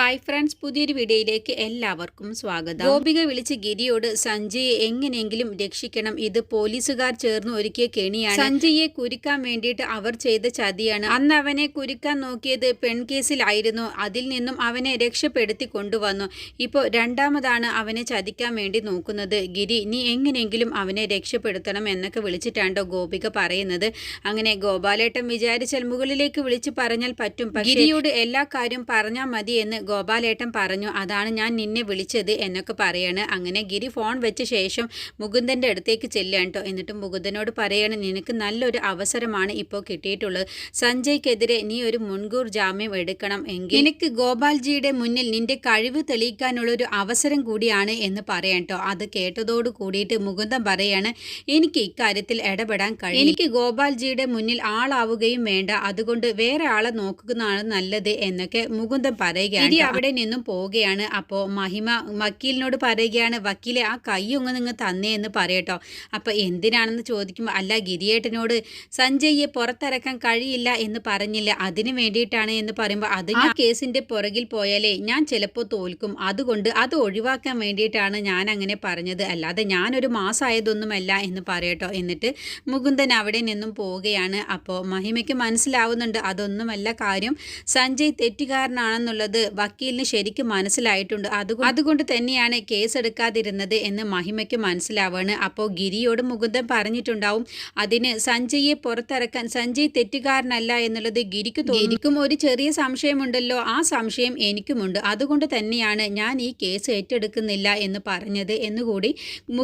Hi friends പുതിയൊരു വീഡിയോയിലേക്ക് എല്ലാവർക്കും സ്വാഗതം. ഗോപിക വിളിച്ച് ഗിരിയോട് സഞ്ജയെ എങ്ങനെയെങ്കിലും രക്ഷിക്കണം. ഇത് പോലീസുകാർ ചേർന്ന് ഒരുക്കിയ കെണിയാണ്. സഞ്ജയെ കുരുക്കാൻ വേണ്ടിയിട്ട് അവർ ചെയ്ത ചതിയാണ്. അന്ന് അവനെ കുരുക്കാൻ നോക്കിയത് പെൺകേസിലായിരുന്നു. അതിൽ നിന്നും അവനെ രക്ഷപ്പെടുത്തി കൊണ്ടുവന്നു. ഇപ്പോൾ രണ്ടാമതാണ് അവനെ ചതിക്കാൻ വേണ്ടി നോക്കുന്നത്. ഗിരി നീ എങ്ങനെയെങ്കിലും അവനെ രക്ഷപ്പെടുത്തണം എന്നൊക്കെ വിളിച്ചിട്ടാണ്ടോ ഗോപിക പറയുന്നത്. അങ്ങനെ ഗോപാലേട്ടൻ വിചാരിച്ചാൽ മുകളിലേക്ക് വിളിച്ച് പറഞ്ഞാൽ പറ്റും. ഗിരിയോട് എല്ലാ കാര്യം പറഞ്ഞാൽ മതി എന്ന് ഗോപാലേട്ടൻ പറഞ്ഞു അതാണ് ഞാൻ നിന്നെ വിളിച്ചത് എന്നൊക്കെ പറയാണ്. അങ്ങനെ ഗിരി ഫോൺ വെച്ച ശേഷം മുകുന്ദന്റെ അടുത്തേക്ക് ചെല്ലുകയാണ് കേട്ടോ എന്നിട്ട് മുകുന്ദനോട് പറയാണ് നിനക്ക് നല്ലൊരു അവസരമാണ് ഇപ്പോൾ കിട്ടിയിട്ടുള്ളത്. സഞ്ജയ്ക്കെതിരെ നീ ഒരു മുൻകൂർ ജാമ്യം എടുക്കണം എങ്കിൽ എനിക്ക് ഗോപാൽജിയുടെ മുന്നിൽ നിന്റെ കഴിവ് തെളിയിക്കാനുള്ള ഒരു അവസരം കൂടിയാണ് എന്ന് പറയാം കേട്ടോ അത് കേട്ടതോട് കൂടിയിട്ട് മുകുന്ദൻ പറയാണ് എനിക്ക് ഇക്കാര്യത്തിൽ ഇടപെടാൻ കഴിയും. എനിക്ക് ഗോപാൽജിയുടെ മുന്നിൽ ആളാവുകയും വേണ്ട. അതുകൊണ്ട് വേറെ ആളെ നോക്കുന്നതാണ് നല്ലത് എന്നൊക്കെ മുകുന്ദൻ പറയുകയാണ്. അവിടെ നിന്നും പോവുകയാണ്. അപ്പോൾ മഹിമ വക്കീലിനോട് പറയുകയാണ് വക്കീലെ ആ കൈ ഒന്ന് നിങ്ങൾ തന്നേ എന്ന് പറയട്ടോ. അപ്പോൾ എന്തിനാണെന്ന് ചോദിക്കുമ്പോൾ അല്ല ഗിരിയേട്ടനോട് സഞ്ജയ്യെ പുറത്തിറക്കാൻ കഴിയില്ല എന്ന് പറഞ്ഞില്ല. അതിന് വേണ്ടിയിട്ടാണ് എന്ന് പറയുമ്പോൾ അത് ആ കേസിന്റെ പുറകിൽ പോയാലേ ഞാൻ ചിലപ്പോൾ തോൽക്കും. അതുകൊണ്ട് അത് ഒഴിവാക്കാൻ വേണ്ടിയിട്ടാണ് ഞാൻ അങ്ങനെ പറഞ്ഞത്. അല്ലാതെ ഞാനൊരു മാസമായതൊന്നുമല്ല എന്ന് പറയട്ടോ എന്നിട്ട് മുകുന്ദൻ അവിടെ നിന്നും പോവുകയാണ്. അപ്പോൾ മഹിമയ്ക്ക് മനസ്സിലാവുന്നുണ്ട് അതൊന്നുമല്ല കാര്യം. സഞ്ജയ് തെറ്റുകാരനാണെന്നുള്ളത് വക്കീലിന് ശരിക്കും മനസ്സിലായിട്ടുണ്ട്. അതുകൊണ്ട് അതുകൊണ്ട് തന്നെയാണ് കേസ് എടുക്കാതിരുന്നത് എന്ന് മഹിമയ്ക്ക് മനസ്സിലാവാണ്. അപ്പോൾ ഗിരിയോട് മുകുന്ദൻ പറഞ്ഞിട്ടുണ്ടാവും അതിന് സഞ്ജയെ പുറത്തിറക്കാൻ സഞ്ജയ് തെറ്റുകാരനല്ല എന്നുള്ളത് ഗിരിക്ക് ഗിരിക്കും ഒരു ചെറിയ സംശയമുണ്ടല്ലോ. ആ സംശയം എനിക്കുമുണ്ട്. അതുകൊണ്ട് തന്നെയാണ് ഞാൻ ഈ കേസ് ഏറ്റെടുക്കുന്നില്ല എന്ന് പറഞ്ഞത് എന്നുകൂടി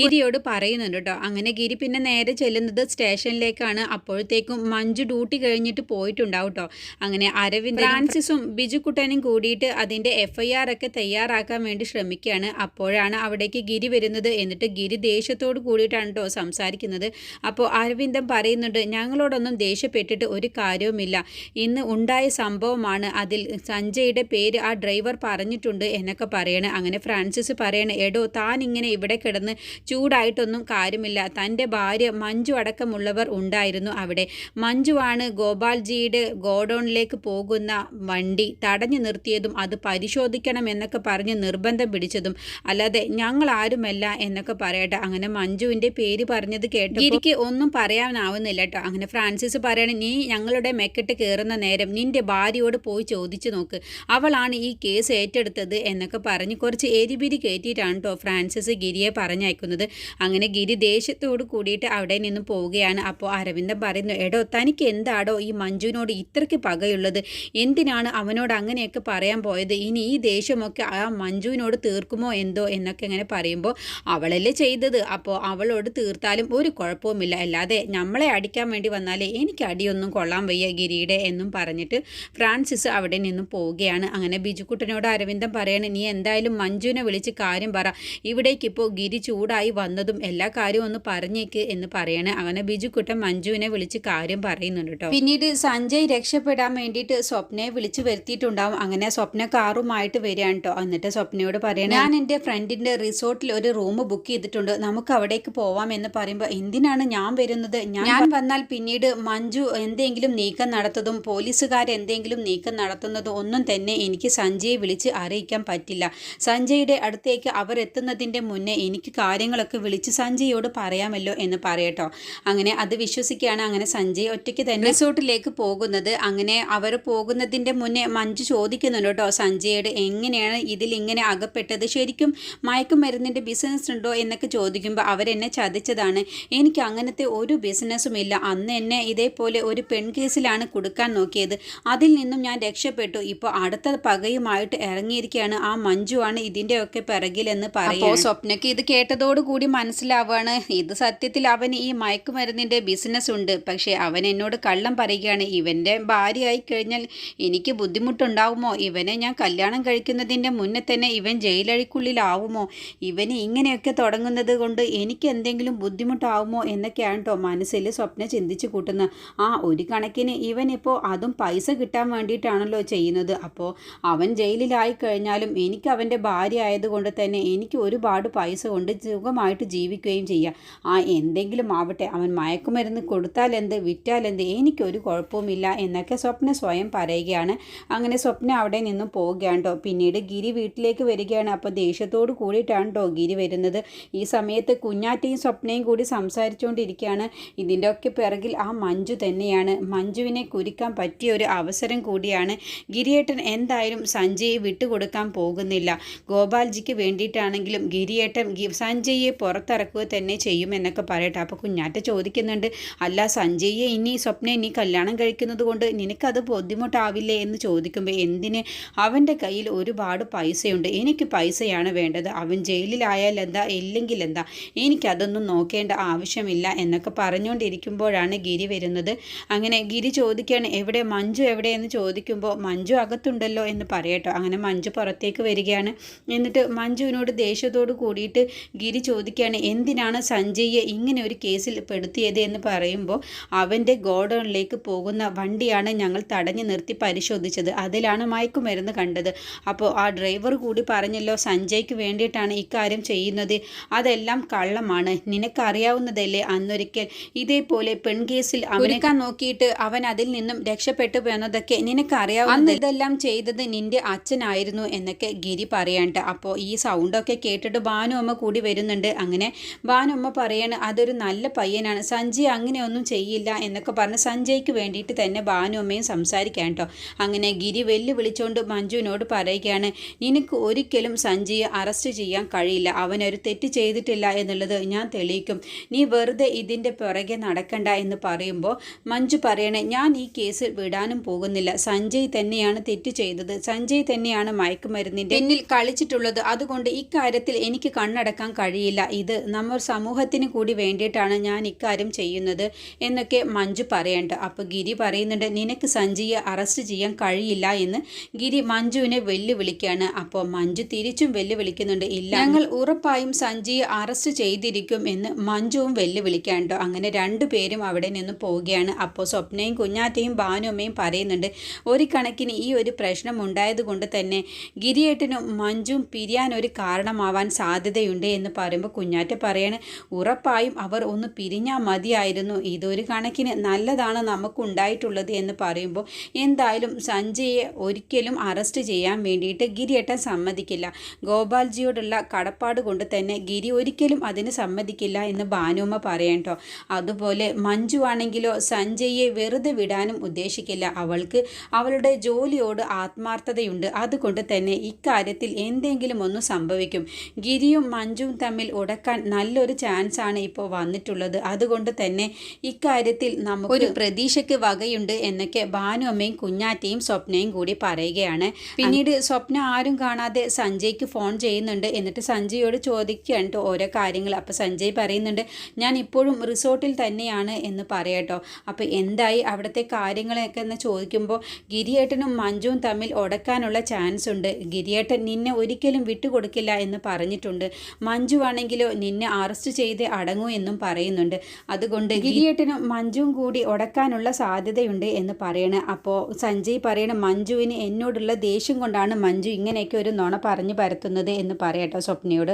ഗിരിയോട് പറയുന്നുണ്ട് കേട്ടോ. അങ്ങനെ ഗിരി പിന്നെ നേരെ ചെല്ലുന്നത് സ്റ്റേഷനിലേക്കാണ്. അപ്പോഴത്തേക്കും മഞ്ജു ഡ്യൂട്ടി കഴിഞ്ഞിട്ട് പോയിട്ടുണ്ടാവും കേട്ടോ. അങ്ങനെ അരവിന്ദ് ഫ്രാൻസിസും ബിജുക്കുട്ടനും കൂടിയിട്ട് അതിന്റെ എഫ് ഐ ആർ ഒക്കെ തയ്യാറാക്കാൻ വേണ്ടി ശ്രമിക്കുകയാണ്. അപ്പോഴാണ് അവിടേക്ക് ഗിരി വരുന്നത് എന്നിട്ട് ഗിരി ദേഷ്യത്തോട് കൂടിയിട്ടാണ് കേട്ടോ സംസാരിക്കുന്നത്. അപ്പോൾ അരവിന്ദം പറയുന്നുണ്ട് ഞങ്ങളോടൊന്നും ദേഷ്യപ്പെട്ടിട്ട് ഒരു കാര്യവുമില്ല. ഇന്ന് ഉണ്ടായ സംഭവമാണ്. അതിൽ സഞ്ജയുടെ പേര് ആ ഡ്രൈവർ പറഞ്ഞിട്ടുണ്ട് എന്നൊക്കെ പറയണേ. അങ്ങനെ ഫ്രാൻസിസ് പറയണേ എടോ താൻ ഇങ്ങനെ ഇവിടെ കിടന്ന് ചൂടായിട്ടൊന്നും കാര്യമില്ല. തന്റെ ഭാര്യ മഞ്ജു അടക്കമുള്ളവർ ഉണ്ടായിരുന്നു അവിടെ. മഞ്ജുവാണ് ഗോപാൽജിയുടെ ഗോഡൗണിലേക്ക് പോകുന്ന വണ്ടി തടഞ്ഞു നിർത്തിയതും അത് പരിശോധിക്കണം എന്നൊക്കെ പറഞ്ഞ് നിർബന്ധം പിടിച്ചതും അല്ലാതെ ഞങ്ങൾ ആരുമല്ല എന്നൊക്കെ പറയട്ടെ. അങ്ങനെ മഞ്ജുവിന്റെ പേര് പറഞ്ഞത് കേട്ടു എനിക്ക് ഒന്നും പറയാനാവുന്നില്ല കേട്ടോ അങ്ങനെ ഫ്രാൻസിസ് പറയണ നീ ഞങ്ങളുടെ മെക്കെട്ട് കയറുന്ന നേരം നിന്റെ ഭാര്യയോട് പോയി ചോദിച്ചു നോക്ക്. അവളാണ് ഈ കേസ് ഏറ്റെടുത്തത് എന്നൊക്കെ പറഞ്ഞ് കുറച്ച് എരിപിരി കയറ്റിയിട്ടാണ് കേട്ടോ ഫ്രാൻസിസ് ഗിരിയെ പറഞ്ഞയക്കുന്നത്. അങ്ങനെ ഗിരി ദേഷ്യത്തോട് കൂടിയിട്ട് അവിടെ നിന്ന് പോവുകയാണ്. അപ്പോൾ അരവിന്ദൻ പറയുന്നു എടോ തനിക്ക് എന്താടോ ഈ മഞ്ജുവിനോട് ഇത്രയ്ക്ക് പകയുള്ളത്? എന്തിനാണ് അവനോട് അങ്ങനെയൊക്കെ പറയാൻ പോയത് ഇനി ഈ ദേഷ്യമൊക്കെ ആ മഞ്ജുവിനോട് തീർക്കുമോ എന്തോ എന്നൊക്കെ ഇങ്ങനെ പറയുമ്പോൾ അവളല്ലേ ചെയ്തത്. അപ്പോൾ അവളോട് തീർത്താലും ഒരു കുഴപ്പവുമില്ല. അല്ലാതെ നമ്മളെ അടിക്കാൻ വേണ്ടി വന്നാലേ എനിക്ക് അടിയൊന്നും കൊള്ളാൻ വയ്യ ഗിരിയുടെ എന്നും പറഞ്ഞിട്ട് ഫ്രാൻസിസ് അവിടെ നിന്നും പോവുകയാണ്. അങ്ങനെ ബിജുക്കുട്ടനോട് അരവിന്ദൻ പറയാണ് നീ എന്തായാലും മഞ്ജുവിനെ വിളിച്ച് കാര്യം പറ. ഇവിടേക്ക് ഇപ്പോൾ ഗിരി ചൂടായി വന്നതും എല്ലാ കാര്യവും ഒന്ന് പറഞ്ഞേക്ക് എന്ന് പറയണേ. അങ്ങനെ ബിജുക്കുട്ടൻ മഞ്ജുവിനെ വിളിച്ച് കാര്യം പറയുന്നുണ്ട് കേട്ടോ. പിന്നീട് സഞ്ജയ് രക്ഷപ്പെടാൻ വേണ്ടിയിട്ട് സ്വപ്നയെ വിളിച്ചു വരുത്തിയിട്ടുണ്ടാവും. അങ്ങനെ സ്വപ്ന കാറുമായിട്ട് വരികയാണ് കേട്ടോ എന്നിട്ട് സ്വപ്നയോട് പറയണേ ഞാൻ എന്റെ ഫ്രണ്ടിന്റെ റിസോർട്ടിൽ ഒരു റൂം ബുക്ക് ചെയ്തിട്ടുണ്ട്. നമുക്ക് അവിടേക്ക് പോവാം എന്ന് പറയുമ്പോൾ എന്തിനാണ് ഞാൻ വരുന്നത്? ഞാൻ വന്നാൽ പിന്നീട് മഞ്ജു എന്തെങ്കിലും നീക്കം നടത്തതും പോലീസുകാർ എന്തെങ്കിലും നീക്കം നടത്തുന്നതും ഒന്നും തന്നെ എനിക്ക് സഞ്ജയെ വിളിച്ച് അറിയിക്കാൻ പറ്റില്ല. സഞ്ജയുടെ അടുത്തേക്ക് അവർ എത്തുന്നതിന്റെ മുന്നേ എനിക്ക് കാര്യങ്ങളൊക്കെ വിളിച്ച് സഞ്ജയോട് പറയാമല്ലോ എന്ന് പറയട്ടോ. അങ്ങനെ അത് വിശ്വസിക്കുകയാണ്. അങ്ങനെ സഞ്ജയ് ഒറ്റയ്ക്ക് തന്നെ റിസോർട്ടിലേക്ക് പോകുന്നത്. അങ്ങനെ അവർ പോകുന്നതിന്റെ മുന്നേ മഞ്ജു ചോദിക്കുന്നുണ്ട് കേട്ടോ സഞ്ജയോട് എങ്ങനെയാണ് ഇതിലിങ്ങനെ അകപ്പെട്ടത്? ശരിക്കും മയക്കുമരുന്നിന്റെ ബിസിനസ് ഉണ്ടോ എന്നൊക്കെ ചോദിക്കുമ്പോൾ അവരെന്നെ ചതിച്ചതാണ്. എനിക്ക് അങ്ങനത്തെ ഒരു ബിസിനസ്സും ഇല്ല. അന്ന് എന്നെ ഇതേപോലെ ഒരു പെൺകേസിലാണ് കൊടുക്കാൻ നോക്കിയത്. അതിൽ നിന്നും ഞാൻ രക്ഷപ്പെട്ടു. ഇപ്പോൾ അടുത്ത പകയുമായിട്ട് ഇറങ്ങിയിരിക്കുകയാണ് ആ മഞ്ജുവാണ് ഇതിന്റെയൊക്കെ പിറകിലെന്ന് പറയുമ്പോൾ സ്വപ്നയ്ക്ക് ഇത് കേട്ടതോടുകൂടി മനസ്സിലാവുകയാണ് ഇത് സത്യത്തിൽ അവന് ഈ മയക്കുമരുന്നിന്റെ ബിസിനസ് ഉണ്ട്. പക്ഷേ അവൻ എന്നോട് കള്ളം പറയുകയാണ്. ഇവന്റെ ഭാര്യയായി കഴിഞ്ഞാൽ എനിക്ക് ബുദ്ധിമുട്ടുണ്ടാവുമോ? ഇവനെ ഞാൻ കല്യാണം കഴിക്കുന്നതിന്റെ മുന്നേ തന്നെ ഇവൻ ജയിലഴിക്കുള്ളിലാവുമോ? ഇവന് ഇങ്ങനെയൊക്കെ തുടങ്ങുന്നത് കൊണ്ട് എനിക്ക് എന്തെങ്കിലും ബുദ്ധിമുട്ടാവുമോ എന്നൊക്കെയാണ് കേട്ടോ മനസ്സിൽ സ്വപ്ന ചിന്തിച്ചു കൂട്ടുന്നത്. ആ ഒരു കണക്കിന് ഇവൻ ഇപ്പോൾ അതും പൈസ കിട്ടാൻ വേണ്ടിയിട്ടാണല്ലോ ചെയ്യുന്നത്. അപ്പോൾ അവൻ ജയിലിലായി കഴിഞ്ഞാലും എനിക്ക് അവന്റെ ഭാര്യ ആയതുകൊണ്ട് തന്നെ എനിക്ക് ഒരുപാട് പൈസ കൊണ്ട് സുഖമായിട്ട് ജീവിക്കുകയും ചെയ്യാം. ആ എന്തെങ്കിലും ആവട്ടെ അവൻ മയക്കുമരുന്ന് കൊടുത്താൽ എന്ത് വിറ്റാൽ എനിക്കൊരു കുഴപ്പവുമില്ല എന്നൊക്കെ സ്വപ്ന സ്വയം പറയുകയാണ്. അങ്ങനെ സ്വപ്ന അവിടെ നിന്നും പോവുകയാണ് കേട്ടോ പിന്നീട് ഗിരി വീട്ടിലേക്ക് വരികയാണ്. അപ്പോൾ ദേഷ്യത്തോട് കൂടിയിട്ടാണ് കേട്ടോ ഗിരി വരുന്നത്. ഈ സമയത്ത് കുഞ്ഞാറ്റയും സ്വപ്നയും കൂടി സംസാരിച്ചുകൊണ്ടിരിക്കുകയാണ്. ഇതിന്റെ ഒക്കെ പിറകിൽ ആ മഞ്ജു തന്നെയാണ്. മഞ്ജുവിനെ കുരിക്കാൻ പറ്റിയ ഒരു അവസരം കൂടിയാണ്. ഗിരിയേട്ടൻ എന്തായാലും സഞ്ജയെ വിട്ടുകൊടുക്കാൻ പോകുന്നില്ല. ഗോപാൽജിക്ക് വേണ്ടിയിട്ടാണെങ്കിലും ഗിരിയേട്ടൻ സഞ്ജയെ പുറത്തിറക്കുക തന്നെ ചെയ്യുമെന്നൊക്കെ പറയട്ടെ. അപ്പോൾ കുഞ്ഞാറ്റ ചോദിക്കുന്നുണ്ട് അല്ല സഞ്ജയെ ഇനി സ്വപ്ന ഇനി കല്യാണം കഴിക്കുന്നത് കൊണ്ട് നിനക്കത് ബുദ്ധിമുട്ടാവില്ലേ? എന്ന് ചോദിക്കുമ്പോൾ എന്തിന്? അവന്റെ കയ്യിൽ ഒരുപാട് പൈസയുണ്ട്. എനിക്ക് പൈസയാണ് വേണ്ടത്. അവൻ ജയിലിലായാൽ എന്താ? ഇല്ലെങ്കിൽ എന്താ? എനിക്കതൊന്നും നോക്കേണ്ട ആവശ്യമില്ല എന്നൊക്കെ പറഞ്ഞുകൊണ്ടിരിക്കുമ്പോഴാണ് ഗിരി വരുന്നത്. അങ്ങനെ ഗിരി ചോദിക്കുകയാണ് എവിടെ? മഞ്ജു എവിടെയെന്ന്? ചോദിക്കുമ്പോൾ മഞ്ജു അകത്തുണ്ടല്ലോ എന്ന് പറയട്ടോ അങ്ങനെ മഞ്ജു പുറത്തേക്ക് വരികയാണ്. എന്നിട്ട് മഞ്ജുവിനോട് ദേഷ്യത്തോട് കൂടിയിട്ട് ഗിരി ചോദിക്കുകയാണ് എന്തിനാണ് സഞ്ജയ്യെ ഇങ്ങനെ ഒരു കേസിൽ പെടുത്തിയത്? എന്ന് പറയുമ്പോൾ അവന്റെ ഗോഡൗണിലേക്ക് പോകുന്ന വണ്ടിയാണ് ഞങ്ങൾ തടഞ്ഞു നിർത്തി പരിശോധിച്ചത്. അതിലാണ് മയക്കുമരുന്ന് കണ്ടത്. അപ്പോൾ ആ ഡ്രൈവർ കൂടി പറഞ്ഞല്ലോ സഞ്ജയ്ക്ക് വേണ്ടിയിട്ടാണ് ഇക്കാര്യം ചെയ്യുന്നത്. അതെല്ലാം കള്ളമാണ്. നിനക്കറിയാവുന്നതല്ലേ അന്നൊരിക്കൽ? ഇതേപോലെ പെൺകേസിൽ അവനേക്കാൻ നോക്കിയിട്ട് അവൻ അതിൽ നിന്നും രക്ഷപ്പെട്ടു പോന്നതൊക്കെ നിനക്കറിയാവുന്ന ഇതെല്ലാം ചെയ്തത് നിന്റെ അച്ഛനായിരുന്നു എന്നൊക്കെ ഗിരി പറയാണ്ട്. അപ്പോൾ ഈ സൗണ്ടൊക്കെ കേട്ടിട്ട് ഭാനുമ്മ കൂടി വരുന്നുണ്ട്. അങ്ങനെ ഭാനുമ്മ പറയാണ് അതൊരു നല്ല പയ്യനാണ്. സഞ്ജയ് അങ്ങനെയൊന്നും ചെയ്യില്ല എന്നൊക്കെ പറഞ്ഞ് സഞ്ജയ്ക്ക് വേണ്ടിയിട്ട് തന്നെ ഭാനുമ്മയും സംസാരിക്കാം കേട്ടോ അങ്ങനെ ഗിരി വെല്ലുവിളിച്ചുകൊണ്ട് മഞ്ജുവിനോട് പറയുകയാണ് നിനക്ക് ഒരിക്കലും സഞ്ജയെ അറസ്റ്റ് ചെയ്യാൻ കഴിയില്ല. അവനൊരു തെറ്റ് ചെയ്തിട്ടില്ല എന്നുള്ളത് ഞാൻ തെളിയിക്കും. നീ വെറുതെ ഇതിന്റെ പുറകെ നടക്കണ്ട എന്ന് പറയുമ്പോൾ മഞ്ജു പറയണേ ഞാൻ ഈ കേസ് വിടാനും പോകുന്നില്ല. സഞ്ജയ് തന്നെയാണ് തെറ്റ് ചെയ്തത്. സഞ്ജയ് തന്നെയാണ് മയക്കുമരുന്നിന്റെ പിന്നിൽ കളിച്ചിട്ടുള്ളത്. അതുകൊണ്ട് ഇക്കാര്യത്തിൽ എനിക്ക് കണ്ണടക്കാൻ കഴിയില്ല. ഇത് നമ്മൾ സമൂഹത്തിന് കൂടി വേണ്ടിയിട്ടാണ് ഞാൻ ഇക്കാര്യം ചെയ്യുന്നത് എന്നൊക്കെ മഞ്ജു പറയണ്ട. അപ്പോൾ ഗിരി പറയുന്നുണ്ട് നിനക്ക് സഞ്ജയെ അറസ്റ്റ് ചെയ്യാൻ കഴിയില്ല എന്ന് ഗിരി മഞ്ജുവിനെ വെല്ലുവിളിക്കുകയാണ് അപ്പോൾ മഞ്ജു തിരിച്ചും വെല്ലുവിളിക്കുന്നുണ്ട്. ഇല്ല ഞങ്ങൾ ഉറപ്പായും സഞ്ജിയെ അറസ്റ്റ് ചെയ്തിരിക്കും എന്ന് മഞ്ജുവും വെല്ലുവിളിക്കാണ്ടോ അങ്ങനെ രണ്ടു പേരും അവിടെ നിന്ന് പോവുകയാണ്. അപ്പോൾ സ്വപ്നയും കുഞ്ഞാറ്റയും ഭാനുമ്മയും പറയുന്നുണ്ട് ഒരു കണക്കിന് ഈ ഒരു പ്രശ്നം ഉണ്ടായതുകൊണ്ട് തന്നെ ഗിരിയേട്ടനും മഞ്ജുവും പിരിയാൻ ഒരു കാരണമാവാൻ സാധ്യതയുണ്ട് എന്ന് പറയുമ്പോൾ കുഞ്ഞാറ്റ പറയാണ് ഉറപ്പായും അവർ ഒന്ന് പിരിഞ്ഞാൽ മതിയായിരുന്നു. ഇതൊരു കണക്കിന് നല്ലതാണ് നമുക്കുണ്ടായിട്ടുള്ളത് എന്ന് പറയുമ്പോൾ എന്തായാലും സഞ്ജയെ ഒരിക്കലും അറസ്റ്റ് ചെയ്യാൻ വേണ്ടിയിട്ട് ഗിരിയേട്ടൻ സമ്മതിക്കില്ല. ഗോപാൽജിയോടുള്ള കടപ്പാട് കൊണ്ട് തന്നെ ഗിരി ഒരിക്കലും അതിന് സമ്മതിക്കില്ല എന്ന് ഭാനുമ്മ പറയണ്ടോ അതുപോലെ മഞ്ജു ആണെങ്കിലോ സഞ്ജയെ വെറുതെ വിടാനും ഉദ്ദേശിക്കില്ല. അവൾക്ക് അവളുടെ ജോലിയോട് ആത്മാർത്ഥതയുണ്ട്. അതുകൊണ്ട് തന്നെ ഇക്കാര്യത്തിൽ എന്തെങ്കിലും ഒന്ന് സംഭവിക്കും. ഗിരിയും മഞ്ജുവും തമ്മിൽ ഉടക്കാൻ നല്ലൊരു ചാൻസ് ആണ് ഇപ്പോൾ വന്നിട്ടുള്ളത്. അതുകൊണ്ട് തന്നെ ഇക്കാര്യത്തിൽ നമുക്ക് ഒരു പ്രതീക്ഷയ്ക്ക് വകയുണ്ട് എന്നൊക്കെ ഭാനുമ്മയും കുഞ്ഞാറ്റയും സ്വപ്നയും കൂടി പറയുകയാണ്. പിന്നീട് സ്വപ്ന ആരും കാണാതെ സഞ്ജയ്ക്ക് ഫോൺ ചെയ്യുന്നുണ്ട്. എന്നിട്ട് സഞ്ജയോട് ചോദിക്കുകയാണ് കേട്ടോ ഓരോ കാര്യങ്ങൾ. അപ്പോൾ സഞ്ജയ് പറയുന്നുണ്ട് ഞാൻ ഇപ്പോഴും റിസോർട്ടിൽ തന്നെയാണ് എന്ന് പറയട്ടോ. അപ്പോൾ എന്തായി അവിടുത്തെ കാര്യങ്ങളൊക്കെ എന്ന് ചോദിക്കുമ്പോൾ ഗിരിയേട്ടനും മഞ്ജുവും തമ്മിൽ ഉടക്കാനുള്ള ചാൻസ് ഉണ്ട്. ഗിരിയേട്ടൻ നിന്നെ ഒരിക്കലും വിട്ടുകൊടുക്കില്ല എന്ന് പറഞ്ഞിട്ടുണ്ട്. മഞ്ജു ആണെങ്കിലോ നിന്നെ അറസ്റ്റ് ചെയ്ത് അടങ്ങൂ എന്നും പറയുന്നുണ്ട്. അതുകൊണ്ട് ഗിരിയേട്ടനും മഞ്ജുവും കൂടി ഉടക്കാനുള്ള സാധ്യതയുണ്ട് എന്ന് പറയണേ. അപ്പോൾ സഞ്ജയ് പറയണ മഞ്ജുവിന് എന്നോടുള്ള ദേഷ്യം കൊണ്ടാണ് മഞ്ജു ഇങ്ങനെയൊക്കെ ഒരു നുണ പറഞ്ഞു പരത്തുന്നത് എന്ന് പറയട്ടോ സ്വപ്നയോട്.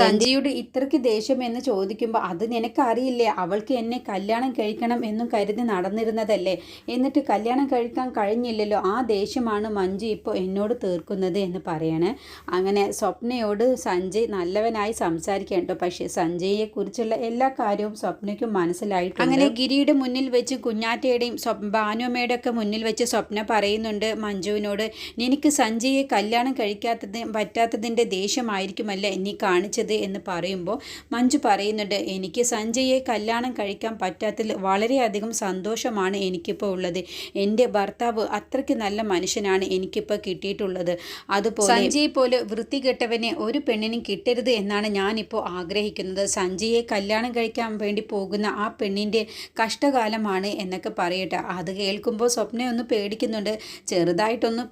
സഞ്ജയോട് ഇത്രയ്ക്ക് ദേഷ്യം എന്ന് ചോദിക്കുമ്പോൾ അത് നിനക്കറിയില്ലേ? അവൾക്ക് എന്നെ കല്യാണം കഴിക്കണം എന്നും കരുതി നടന്നിരുന്നതല്ലേ? എന്നിട്ട് കല്യാണം കഴിക്കാൻ കഴിഞ്ഞില്ലല്ലോ. ആ ദേഷ്യമാണ് മഞ്ജു ഇപ്പോൾ എന്നോട് തീർക്കുന്നത് എന്ന് പറയണേ. അങ്ങനെ സ്വപ്നയോട് സഞ്ജയ് നല്ലവനായി സംസാരിക്കട്ടോ പക്ഷേ സഞ്ജയെ കുറിച്ചുള്ള എല്ലാ കാര്യവും സ്വപ്നയ്ക്കും മനസ്സിലായിട്ട് അങ്ങനെ ഗിരിയുടെ മുന്നിൽ വെച്ച് കുഞ്ഞാറ്റയുടെയും ഭാനുമ്മയുടെ ഒക്കെ മുന്നിൽ വെച്ച് സ്വപ്ന പറയുന്നുണ്ട് മഞ്ജുവിനോട് നിനക്ക് സഞ്ജയെ കല്യാണം കഴിക്കാത്തത് പറ്റാത്തതിന്റെ ദേഷ്യമായിരിക്കുമല്ല നീ കാണിച്ചത് എന്ന് പറയുമ്പോൾ മഞ്ജു പറയുന്നുണ്ട് എനിക്ക് സഞ്ജയെ കല്യാണം കഴിക്കാൻ പറ്റാത്തതിൽ വളരെയധികം സന്തോഷമാണ് എനിക്കിപ്പോൾ ഉള്ളത്. എന്റെ ഭർത്താവ് അത്രയ്ക്ക് നല്ല മനുഷ്യനാണ് എനിക്കിപ്പോൾ കിട്ടിയിട്ടുള്ളത്. അതുപോലെ സഞ്ജയെ പോലെ വൃത്തികെട്ടവനെ ഒരു പെണ്ണിനും കിട്ടരുത് എന്നാണ് ഞാനിപ്പോൾ ആഗ്രഹിക്കുന്നത്. സഞ്ജയെ കല്യാണം കഴിക്കാൻ വേണ്ടി പോകുന്ന ആ പെണ്ണിന്റെ കഷ്ടകാലമാണ് എന്നൊക്കെ പറയട്ടെ. അത് കേൾക്കുമ്പോൾ സ്വപ്നയൊന്ന് പേടിക്കുന്നുണ്ട്. ചെറുതായിട്ടൊന്ന്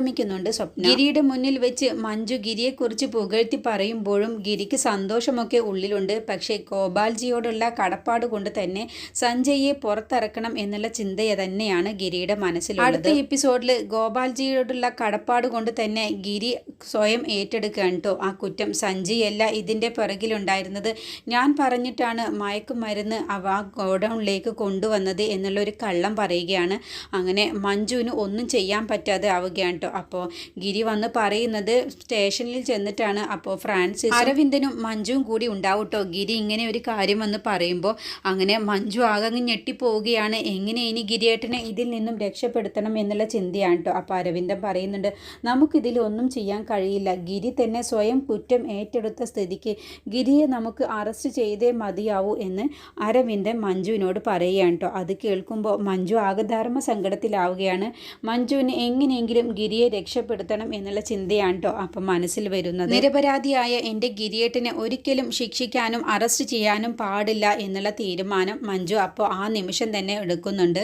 പരിഭ്രമിക്കുന്നുണ്ട് സ്വപ്ന. ഗിരിയുടെ മുന്നിൽ വെച്ച് മഞ്ജു ഗിരിയെക്കുറിച്ച് പുകഴ്ത്തി പറയുമ്പോഴും ഗിരിക്ക് സന്തോഷമൊക്കെ ഉള്ളിലുണ്ട്. പക്ഷേ ഗോപാൽജിയോടുള്ള കടപ്പാട് കൊണ്ട് തന്നെ സഞ്ജയെ പുറത്തിറക്കണം എന്നുള്ള ചിന്ത തന്നെയാണ് ഗിരിയുടെ മനസ്സിൽ അടുത്ത എപ്പിസോഡിൽ ഗോപാൽജിയോടുള്ള കടപ്പാട് കൊണ്ട് തന്നെ ഗിരി സ്വയം ഏറ്റെടുക്കുകയാണ് കേട്ടോ ആ കുറ്റം സഞ്ജയല്ല ഇതിന്റെ പിറകിലുണ്ടായിരുന്നത്. ഞാൻ പറഞ്ഞിട്ടാണ് മയക്കുമരുന്ന് അവ ഗോഡൗണിലേക്ക് കൊണ്ടുവന്നത് എന്നുള്ളൊരു കള്ളം പറയുകയാണ്. അങ്ങനെ മഞ്ജുവിന് ഒന്നും ചെയ്യാൻ പറ്റാതെ ആവുകയാണ് കേട്ടോ അപ്പോൾ ഗിരി വന്ന് പറയുന്നത് സ്റ്റേഷനിൽ ചെന്നിട്ടാണ് അപ്പോൾ ഫ്രാൻസിസ് അരവിന്ദനും മഞ്ജുവും കൂടി ഉണ്ടാവും കേട്ടോ. ഗിരി ഇങ്ങനെ ഒരു കാര്യം വന്ന് പറയുമ്പോൾ അങ്ങനെ മഞ്ജു ആകെ അങ്ങ് ഞെട്ടിപ്പോവുകയാണ്. എങ്ങനെ ഇനി ഗിരിയേട്ടനെ ഇതിൽ നിന്നും രക്ഷപ്പെടുത്തണം എന്നുള്ള ചിന്തയാണ് കേട്ടോ. അപ്പോൾ അരവിന്ദൻ പറയുന്നുണ്ട് നമുക്കിതിൽ ഒന്നും ചെയ്യാൻ കഴിയില്ല. ഗിരി തന്നെ സ്വയം കുറ്റം ഏറ്റെടുത്ത സ്ഥിതിക്ക് ഗിരിയെ നമുക്ക് അറസ്റ്റ് ചെയ്തേ മതിയാവൂ എന്ന് അരവിന്ദൻ മഞ്ജുവിനോട് പറയുകയാണ് കേട്ടോ. അത് കേൾക്കുമ്പോൾ മഞ്ജു ആകെ ധർമ്മ സങ്കടത്തിലാവുകയാണ്. മഞ്ജുവിന് എങ്ങനെയെങ്കിലും ഗിരിയെ രക്ഷപ്പെടുത്തണം എന്നുള്ള ചിന്തയാണ് കേട്ടോ അപ്പം മനസ്സിൽ വരുന്നത്. നിരപരാധിയായ എന്റെ ഗിരിയേട്ടനെ ഒരിക്കലും ശിക്ഷിക്കാനും അറസ്റ്റ് ചെയ്യാനും പാടില്ല എന്നുള്ള തീരുമാനം മഞ്ജു അപ്പോൾ ആ നിമിഷം തന്നെ എടുക്കുന്നുണ്ട്.